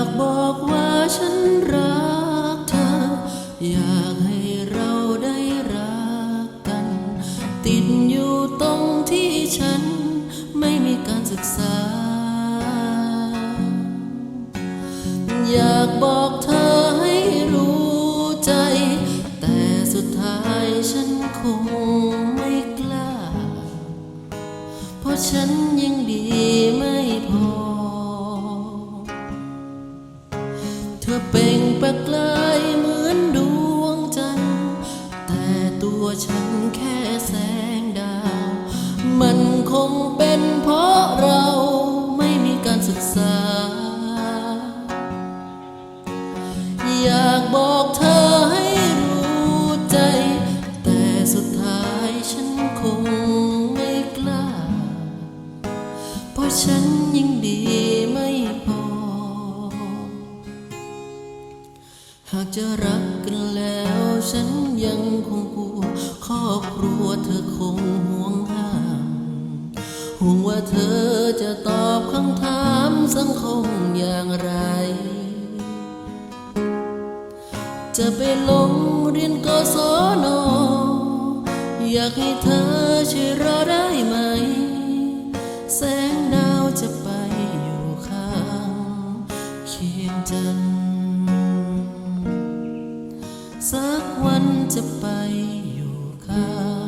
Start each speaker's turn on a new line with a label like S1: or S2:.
S1: ากบอกว่าฉันรักเธอ อยากให้เราได้รักกัน ติดอยู่ตรงที่ฉันไม่มีการศึกษา อยากบอกเธอให้รู้ใจ แต่สุดท้ายฉันคงไม่กล้า เพราะฉันยังดีไม่ อเปล่งประกายเหมือนดวงจันทร์ แต่ตัวฉันแค่แสงดาว มันคงเป็นเพราะเราไม่มีการศึกษา อยากบอกเธอให้รู้ใจ แต่สุดท้ายฉันคงไม่กล้า เพราะฉันยังดี หากจะรักกันแล้วฉันยังคงกลัวครอบครัวเธอคงห่วงห้ามห่วงว่าเธอจะตอบคำถามสังคมอย่างไร จะไปลงเรียนกศนอยากให้เธอช่วยรอได้ไหม แสงดาวจะไปอยู่ข้างเคียงจัน จะไปอยู่ข้าง